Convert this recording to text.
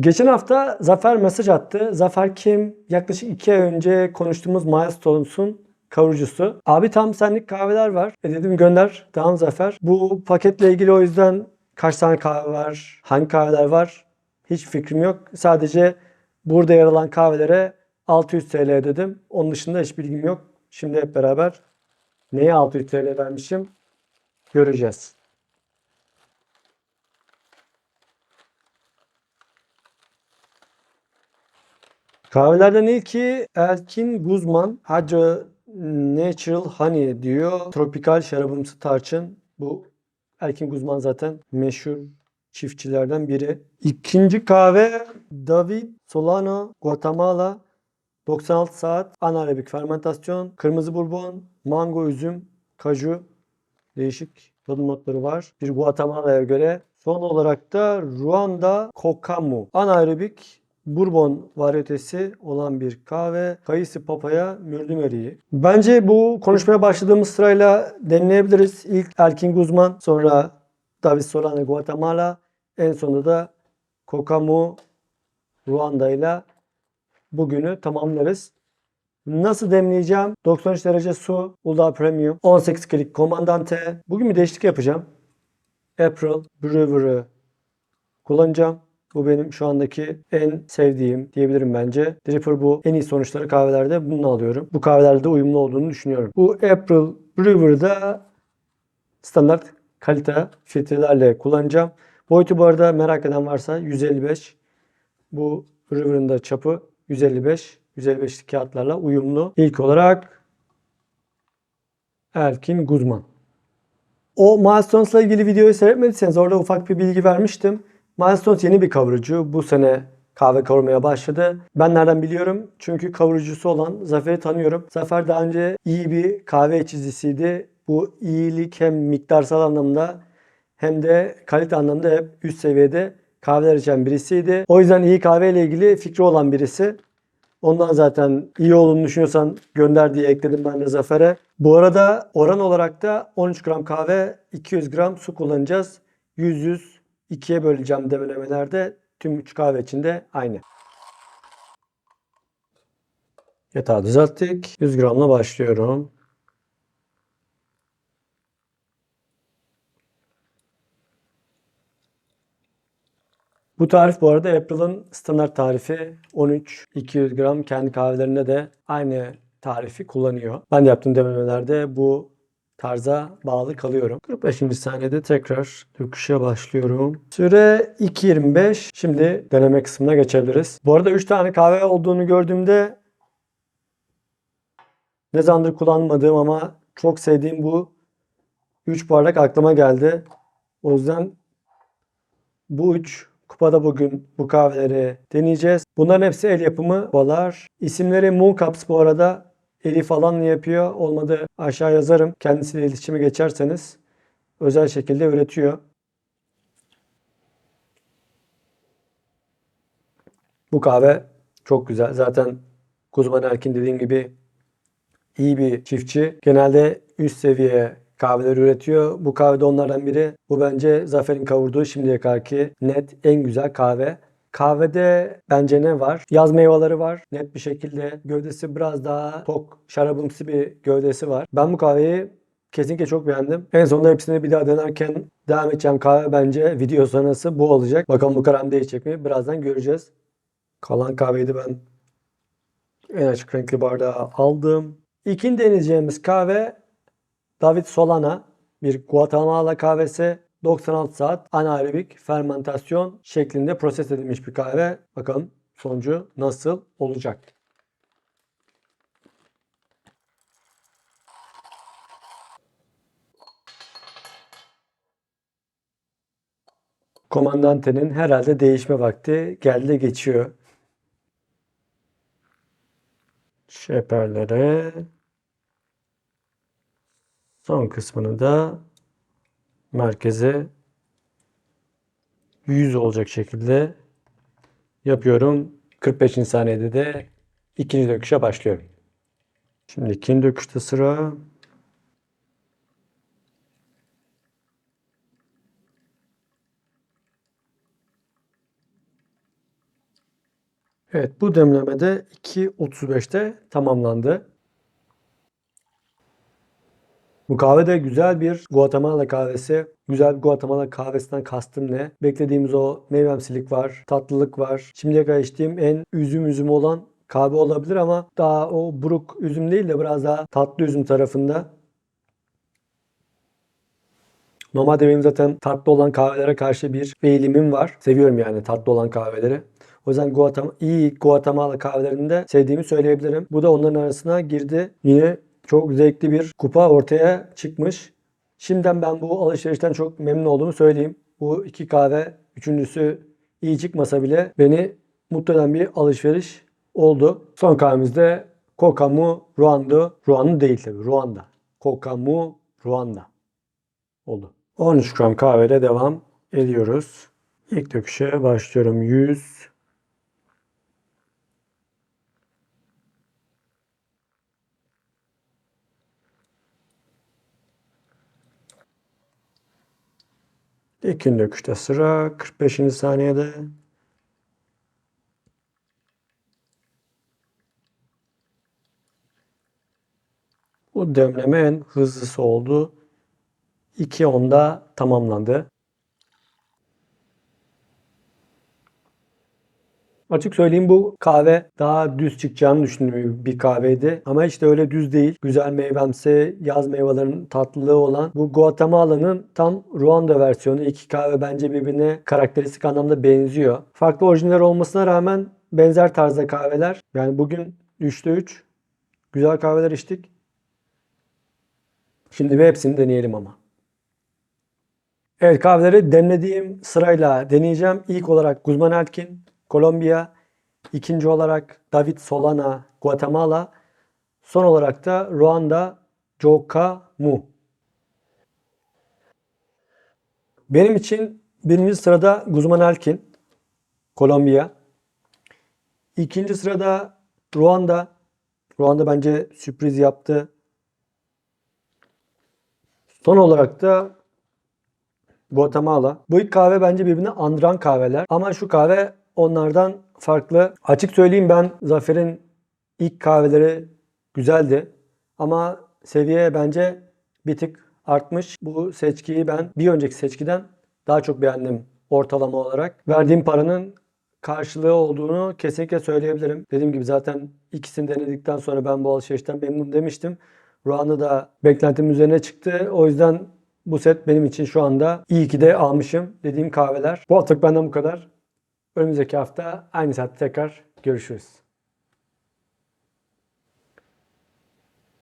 Geçen hafta Zafer mesaj attı. Zafer kim? Yaklaşık 2 ay önce konuştuğumuz Milestones'un kavurucusu. Abi tam senlik kahveler var. E dedim gönder. Tamam Zafer. Bu paketle ilgili o yüzden kaç tane kahve var? Hangi kahveler var? Hiç fikrim yok. Sadece burada yer alan kahvelere 600 TL dedim. Onun dışında hiç bilgim yok. Şimdi hep beraber neye 600 TL vermişim göreceğiz. Kahvelerden ilki Elkin Guzman Hacı Natural Honey diyor. Tropikal şarabımsı tarçın. Bu Elkin Guzman zaten meşhur çiftçilerden biri. İkinci kahve David Solano Guatemala 96 saat anaerobik fermentasyon, kırmızı bourbon, mango üzüm, kaju değişik tadım notları var. Bir Guatemala'ya göre. Son olarak da Ruanda Kokamu anaerobik bourbon varyetesi olan bir kahve. Kayısı papaya mürdüm eriği. Bence bu konuşmaya başladığımız sırayla demleyebiliriz. İlk Elkin Guzman, sonra David Solano Guatemala, en sonunda da Kokamu Ruanda ile bugünü tamamlarız. Nasıl demleyeceğim? 93 derece su, Uludağ Premium, 18 klik komandante. Bugün bir değişiklik yapacağım. April Brewer'ı kullanacağım. Bu benim şu andaki en sevdiğim diyebilirim bence. Dripper bu en iyi sonuçları kahvelerde bunu alıyorum. Bu kahvelerde uyumlu olduğunu düşünüyorum. Bu April Brewer'da standart kalite filtrelerle kullanacağım. Boyutu bu arada merak eden varsa 155. Bu Brewer'ın da çapı 155. 155'lik kağıtlarla uyumlu. İlk olarak Erkin Guzman. O Milestones'la ilgili videoyu seyretmediyseniz orada ufak bir bilgi vermiştim. Milestones yeni bir kavurucu. Bu sene kahve kavurmaya başladı. Ben nereden biliyorum? Çünkü kavurucusu olan Zafer'i tanıyorum. Zafer daha önce iyi bir kahve içicisiydi. Bu iyilik hem miktarsal anlamda hem de kalite anlamda hep üst seviyede kahveler içen birisiydi. O yüzden iyi kahve ile ilgili fikri olan birisi. Ondan zaten iyi olduğunu düşünüyorsan gönder diye ekledim ben de Zafer'e. Bu arada oran olarak da 13 gram kahve 200 gram su kullanacağız. 100-100 ikiye böleceğim demlemelerde. Tüm 3 kahve için de aynı. Yatağı düzelttik. 100 gramla başlıyorum. Bu tarif bu arada April'ın standart tarifi 13 200 gram kendi kahvelerinde de aynı tarifi kullanıyor. Ben de yaptığım denemelerde bu tarza bağlı kalıyorum. 45. saniyede tekrar döküşe başlıyorum. Süre 2.25. Şimdi deneme kısmına geçebiliriz. Bu arada 3 tane kahve olduğunu gördüğümde ne zamandır kullanmadığım ama çok sevdiğim bu 3 bardak aklıma geldi. O yüzden bu 3 Kupada bugün bu kahveleri deneyeceğiz. Bunların hepsi el yapımı kupalar. İsimleri Moon Cups bu arada Elif falan yapıyor. Olmadı aşağı yazarım. Kendisiyle iletişime geçerseniz özel şekilde üretiyor. Bu kahve çok güzel. Zaten Guzman Erkin dediğim gibi iyi bir çiftçi. Genelde üst seviye kahveler üretiyor. Bu kahve de onlardan biri. Bu bence Zafer'in kavurduğu şimdiye kadarki net en güzel kahve. Kahvede bence ne var? Yaz meyveleri var. Net bir şekilde gövdesi biraz daha tok, şarabımsı bir gövdesi var. Ben bu kahveyi kesinlikle çok beğendim. En sonunda hepsini bir daha denerken devam edeceğim kahve bence video sonrası bu olacak. Bakalım bu karam değişecek mi? Birazdan göreceğiz. Kalan kahveyi de ben en açık renkli bardağa aldım. İkinci deneyeceğimiz kahve David Solana bir Guatemala kahvesi 96 saat anaerobik fermentasyon şeklinde proses edilmiş bir kahve. Bakalım sonucu nasıl olacak. Komandantenin herhalde değişme vakti geldi geçiyor. Şeperlere Son kısmını da merkeze 100 olacak şekilde yapıyorum. 45. saniyede de ikinci döküşe başlıyorum. Şimdi ikinci döküşte sıra Evet bu demlemede 2.35'te tamamlandı. Bu kahve de güzel bir Guatemala kahvesi. Güzel bir Guatemala kahvesinden kastım ne? Beklediğimiz o meyvemsilik var, tatlılık var. Şimdiye kadar içtiğim en üzüm üzüm olan kahve olabilir ama daha o buruk üzüm değil de biraz daha tatlı üzüm tarafında. Normalde benim zaten tatlı olan kahvelere karşı bir eğilimim var. Seviyorum yani tatlı olan kahveleri. O yüzden Guatemala, iyi Guatemala kahvelerini de sevdiğimi söyleyebilirim. Bu da onların arasına girdi. Yine çok zevkli bir kupa ortaya çıkmış. Şimdiden ben bu alışverişten çok memnun olduğumu söyleyeyim. Bu iki kahve, üçüncüsü iyi çıkmasa bile beni mutlu eden bir alışveriş oldu. Son kahvemizde Kokamu Ruanda. Ruanda değil tabii. Ruanda. Kokamu Ruanda oldu. 13 gram kahveyle devam ediyoruz. İlk döküşe başlıyorum. 100 İkinci döküşte sıra 45. saniyede. Bu demleme en hızlısı oldu. 2.10'da tamamlandı. Açık söyleyeyim bu kahve daha düz çıkacağını düşündüğüm bir kahveydi. Ama işte öyle düz değil. Güzel meyvemsi, yaz meyvelerinin tatlılığı olan bu Guatemala'nın tam Ruanda versiyonu. İki kahve bence birbirine karakteristik anlamda benziyor. Farklı orijinal olmasına rağmen benzer tarzda kahveler. Yani bugün 3'te 3 güzel kahveler içtik. Şimdi bir hepsini deneyelim ama. Evet kahveleri demlediğim sırayla deneyeceğim. İlk olarak Guzman Elkin, Kolombiya. İkinci olarak David Solana, Guatemala. Son olarak da Ruanda, Joka Mu. Benim için birinci sırada Guzman Elkin, Kolombiya. İkinci sırada Ruanda. Ruanda bence sürpriz yaptı. Son olarak da Guatemala. Bu ilk kahve bence birbirini andıran kahveler. Ama şu kahve onlardan farklı. Açık söyleyeyim ben Zafer'in ilk kahveleri güzeldi. Ama seviye bence bir tık artmış. Bu seçkiyi ben bir önceki seçkiden daha çok beğendim ortalama olarak. Verdiğim paranın karşılığı olduğunu kesinlikle söyleyebilirim. Dediğim gibi zaten ikisini denedikten sonra ben bu alışverişten memnun demiştim. Ruanda da beklentimin üzerine çıktı. O yüzden bu set benim için şu anda iyi ki de almışım dediğim kahveler. Bu haftalık benden bu kadar. Önümüzdeki hafta aynı saatte tekrar görüşürüz.